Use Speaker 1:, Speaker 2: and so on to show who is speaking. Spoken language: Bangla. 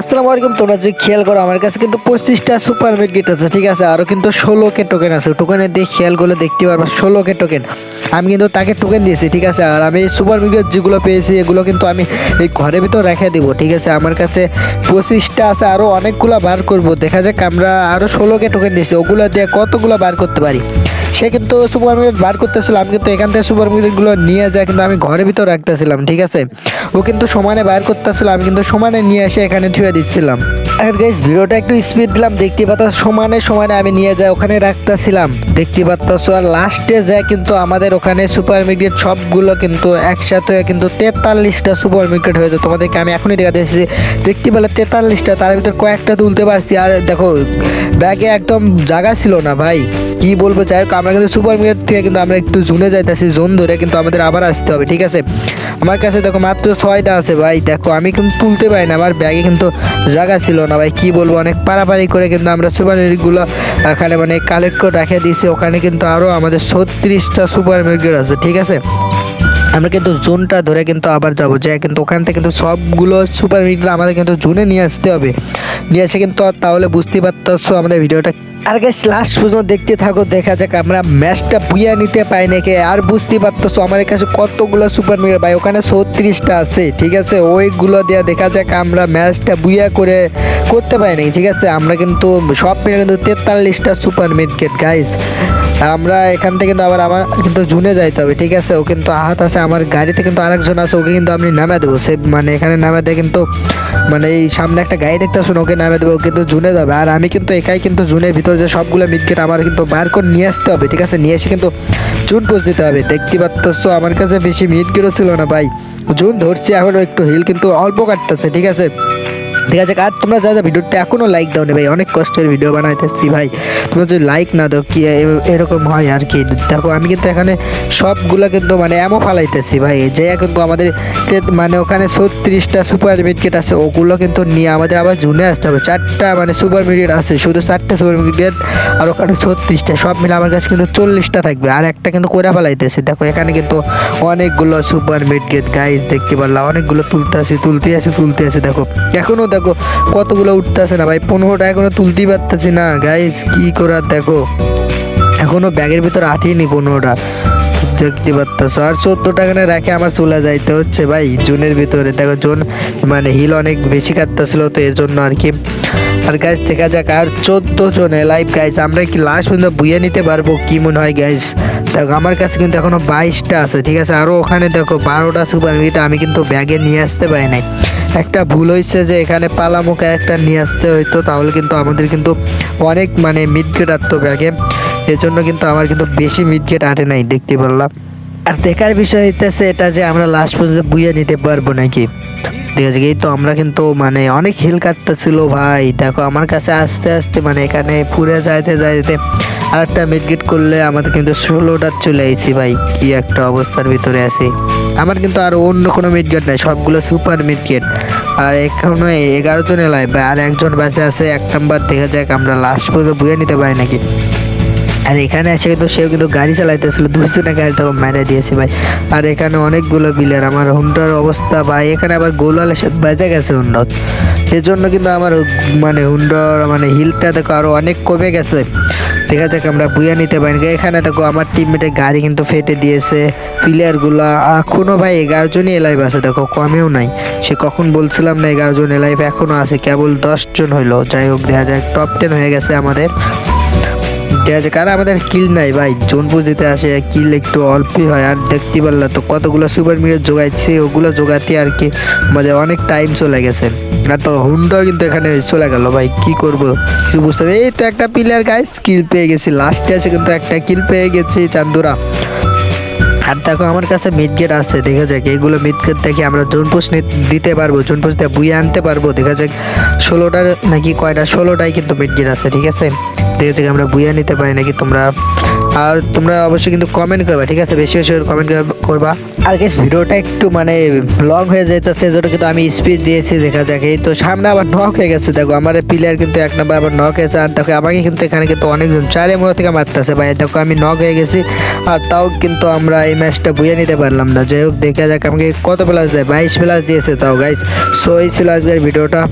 Speaker 1: আসসালামু আলাইকুম, তোমরা যে খেয়াল করো, আমার কাছে কিন্তু পঁচিশটা সুপার মিট গিট আছে, ঠিক আছে? আরও কিন্তু ষোলো কে টোকেন আছে। টোকেনের দিয়ে খেয়াল করলে দেখতে পারবা, ষোলো কে টোকেন আমি কিন্তু তাকে টোকেন দিয়েছি, ঠিক আছে? আর আমি সুপার মিট যেগুলো পেয়েছি, এগুলো কিন্তু আমি এই ঘরের ভিতর রেখে দিব, ঠিক আছে? আমার কাছে পঁচিশটা আছে আরও অনেকগুলো বার করব। দেখা যাক, আমরা আরও ষোলো কে টোকেন দিয়েছি, ওগুলো দিয়ে কতগুলো বার করতে পারি? সে কিন্তু সুপার বার করতেছিল, আমি কিন্তু এখান থেকে সুপার নিয়ে যায় কিন্তু আমি ঘরের ভিতর রাখতেছিলাম, ঠিক আছে? ও কিন্তু সমানে বার করতেছিল, আমি কিন্তু সমানে নিয়ে এসে এখানে ধুয়ে দিচ্ছিলাম। আর গাইজ ভিডিওটা একটু স্পিড দিলাম, দেখতে পাচ্ছ সমানে সমানে আমি নিয়ে যাই, ওখানে রাখতেছিলাম। দেখতে পাচ্ছ, আর লাস্টে যায় কিন্তু আমাদের ওখানে সুপার মার্কেট সবগুলো কিন্তু একসাথে কিন্তু তেতাল্লিশটা সুপার মার্কেট হয়েছে তোমাদেরকে আমি এখনই দেখা দিয়েছি দেখতে পেলে তেতাল্লিশটা, তার ভিতর কয়েকটা তুলতে পারছি। আর দেখো, ব্যাগে একদম জায়গা ছিল না ভাই। কি বলব? যাই হোক, আমরা কিন্তু সুপার মার্কেট থেকে কিন্তু আমরা একটু জুনে যাইতেছি, জোন ধরে কিন্তু আমাদের আবার আসতে হবে, ঠিক আছে? আমার কাছে দেখো মাত্র ছয়টা আছে ভাই, দেখো আমি কিন্তু তুলতে পারি না, আমার ব্যাগে কিন্তু জায়গা ছিল না ভাই, কি বলব? অনেক পারাপারি করে কিন্তু আমরা সুপার মার্কেটগুলো এখানে মানে কালেক্ট করে রেখে দিয়েছি, ওখানে কিন্তু আরও আমাদের ছত্রিশটা সুপার মার্কেট আছে, ঠিক আছে? আমরা কিন্তু জোনটা ধরে কিন্তু আবার যাব, যে কিন্তু ওখান থেকে কিন্তু সবগুলো সুপার মিটগুলো আমাদের কিন্তু জোনে নিয়ে আসতে হবে, নিয়ে এসে কিন্তু তাহলে বুঝতেই পারতেছো আমাদের ভিডিওটা আর গাইস লাস্ট পর্যন্ত দেখতে থাকো, দেখা যাক আমরা ম্যাচটা বুয়া নিতে পাই নাকি। আর বুঝতেই পারতেছো, আমার কাছে কতগুলো সুপার মিটার ভাই, ওখানে ছত্রিশটা আছে, ঠিক আছে? ওইগুলো দিয়ে দেখা যাক আমরা ম্যাচটা বুয়া করে করতে পারি নাকি, ঠিক আছে? আমরা কিন্তু সব মিলে কিন্তু তেতাল্লিশটা সুপার মিটকেট গাইস আমরা এখান থেকে কিন্তু আবার আমার কিন্তু জুনে যাইতে হবে, ঠিক আছে? ও কিন্তু আহাত আছে, আমার গাড়িতে কিন্তু আরেকজন আছে, ওকে কিন্তু আমি নামে দেবো। সে মানে এখানে নামে দেয় কিন্তু মানে এই সামনে একটা গাড়ি দেখতে আসুন ওকে নামে দেবো কিন্তু জুনে যাবে। আর আমি কিন্তু একাই কিন্তু জুনের ভিতরে যে সবগুলো মিটকেট আমার কিন্তু বার করে নিয়ে আসতে হবে, ঠিক আছে? নিয়ে এসে কিন্তু জুন পোজ দিতে হবে। দেখতে পাচ্ছ আমার কাছে বেশি মিটকেটও ছিল না, ভাই। জুন ধরছি এখনও একটু হিল কিন্তু অল্প কাটতেছে, ঠিক আছে? ঠিক আছে, আর তোমরা যা যা ভিডিওতে এখনও লাইক দাও না ভাই, অনেক কষ্টের ভিডিও বানাইতেছি ভাই। তোমরা যদি লাইক না দাও, কি এরকম হয় আর কি? দেখো, আমি কিন্তু এখানে সবগুলো কিন্তু মানে এমন ফালাইতেছি ভাই। যে কিন্তু আমাদের মানে ওখানে ছত্রিশটা সুপার মিটকেট আছে, ওগুলো কিন্তু নিয়ে আমাদের আবার জুনে আসতে হবে। চারটা মানে সুপার মিটকেট আছে, শুধু চারটা সুপার মিটকেট আর ওখানে ছত্রিশটা, সব মিলে আমার কাছে কিন্তু চল্লিশটা থাকবে। আর একটা কিন্তু করে ফেলাইতেছি। দেখো, এখানে কিন্তু অনেকগুলো সুপার মিটকেট গাইজ দেখতে পারলাম অনেকগুলো তুলতে আসি তুলতে আসি তুলতে আসি, দেখো। এখনও দেখো, কতগুলো উঠতে আসে না ভাই, পনেরোটা এখনও তুলতেই পারতেছি না। গাইজ কি করার দেখো। এখনও ব্যাগের ভিতর আঠিনি পনেরোটা। দেখতে পারতেছো। আর চোদ্দ টাকা রাখে আমার চলে যাইতে হচ্ছে ভাই, জুনের ভিতরে। দেখো, জুন মানে হিল অনেক বেশি কাটতেছিল, তো এর জন্য আর কি। আর গাইজ দেখা যাক। আর চোদ্দ জনে লাইভ গাইজ আমরা কি লাস্ট পর্যন্ত বুয়ে নিতে পারব? কি মনে হয় গাইজ দেখো, আমার কাছে কিন্তু এখনও বাইশটা আছে, ঠিক আছে? আরও ওখানে দেখো, বারোটা সুপার মিট আমি কিন্তু ব্যাগে নিয়ে আসতে পারি নাই। একটা ভুল হয়েছে যে এখানে পালামুখে একটা নিয়ে আসতে হইতো, তাহলে কিন্তু আমাদের কিন্তু অনেক মানে মিড গেট আটতো ব্যাগে এজন্য কিন্তু আমার কিন্তু বেশি মিড গেট আটে নাই, দেখতে পারলাম। আর দেখার বিষয় হইতেছে এটা যে আমরা লাস্ট পর্যন্ত বুঝে নিতে পারব নাকি? ঠিক আছে, এই তো আমরা কিন্তু মানে অনেক হিল কাটতেছিল ভাই। দেখো, আমার কাছে আস্তে আস্তে মানে এখানে পুরে যাইতে যাইতে আর একটা মিডগেট করলে আমাদের কিন্তু ষোলোটা চলে আইছি ভাই। কি একটা অবস্থার ভিতরে আছি। আমার কিন্তু আর অন্য কোনো মিডগেট নাই, সবগুলো সুপার মিডগেট আর এখনও এগারো জন এলাই আর একজন বাসে আছে, এক নাম্বার দেখা যাক, আমরা লাস্ট পর্যন্ত বুঝে নিতে পারি নাকি। আর এখানে এসে কিন্তু সেও কিন্তু গাড়ি চালাইতেছিল দুজনে গাড়ি তখন মেরে দিয়েছে ভাই। আর এখানে অনেকগুলো বিলের আমার হুন্ডার অবস্থা, ভাই, এখানে আবার গোলালের সাথে বেঁচে গেছে হুন্ডত এজন্য কিন্তু আমার মানে হুন্ডার মানে হিলটা দেখো আরও অনেক কমে গেছে। দেখা যাক আমরা বুয়া নিতে পারি। এখানে দেখো, আমার টিমমেটের গাড়ি কিন্তু ফেটে দিয়েছে প্লেয়ারগুলো এখনও ভাই এগারো জনই এলাইভ আছে, দেখো, কমেও নাই। সে কখন বলছিলাম না এগারোজন এলাইভ এখনও আছে, কেবল দশজন হইল। যাই হোক, দেখা যাক টপ টেন হয়ে গেছে আমাদের। ঠিক আছে, কারণ আমাদের কিল নাই ভাই। জোনপুর দিতে আসে কিল একটু অল্পই হয়। আর দেখতে পারলা তো কতগুলো সুপার মিটার জোগাইছে, ওগুলো জোগাতে আর কি মানে অনেক টাইম চলে গেছে। আর তো হুন্ডাও কিন্তু এখানে চলে গেল ভাই, কি করব? কিছু বুঝতে এই তো একটা প্লেয়ার গায়ে কিল পেয়ে গেছি। লাস্টে আছে কিন্তু একটা কিল পেয়ে গেছি চান্দুরা আর দেখো আমার কাছে মিডগেট আছে, দেখা যাক, এগুলো মিডগেট দেখে আমরা জোনপুষ দিতে পারব জোনপুষ দিয়ে বুয়ে আনতে পারব, দেখা যাক, ষোলোটার নাকি কয়টা, ষোলোটাই কিন্তু মিডগেট আছে, ঠিক আছে? দেখা যাক আমরা বুয়ে নিতে পারি নাকি তোমরা আর তোমরা অবশ্যই কিন্তু কমেন্ট করবা, ঠিক আছে? বেশি বেশি কমেন্ট করবা। আর গেস ভিডিওটা একটু মানে লং হয়ে যেতেছে যেটা কিন্তু আমি স্পিড দিয়েছি, দেখা যাক। এই তো সামনে আবার নক হয়ে গেছে। দেখো, আমার প্লেয়ার কিন্তু এক নম্বর আবার নক হয়েছে, আর দেখো, আমাকে কিন্তু এখানে কিন্তু অনেকজন চারে মনে থেকে মারতেছে। ভাই, দেখো, আমি নক হয়ে গেছি, আর তাও কিন্তু আমরা এই ম্যাচটা বুঝে নিতে পারলাম না। যাই হোক, দেখা যাক আমাকে কত প্লাস দেয়। বাইশ প্লাস দিয়েছে তাও গাইস সো এই ছিল আজকের ভিডিওটা।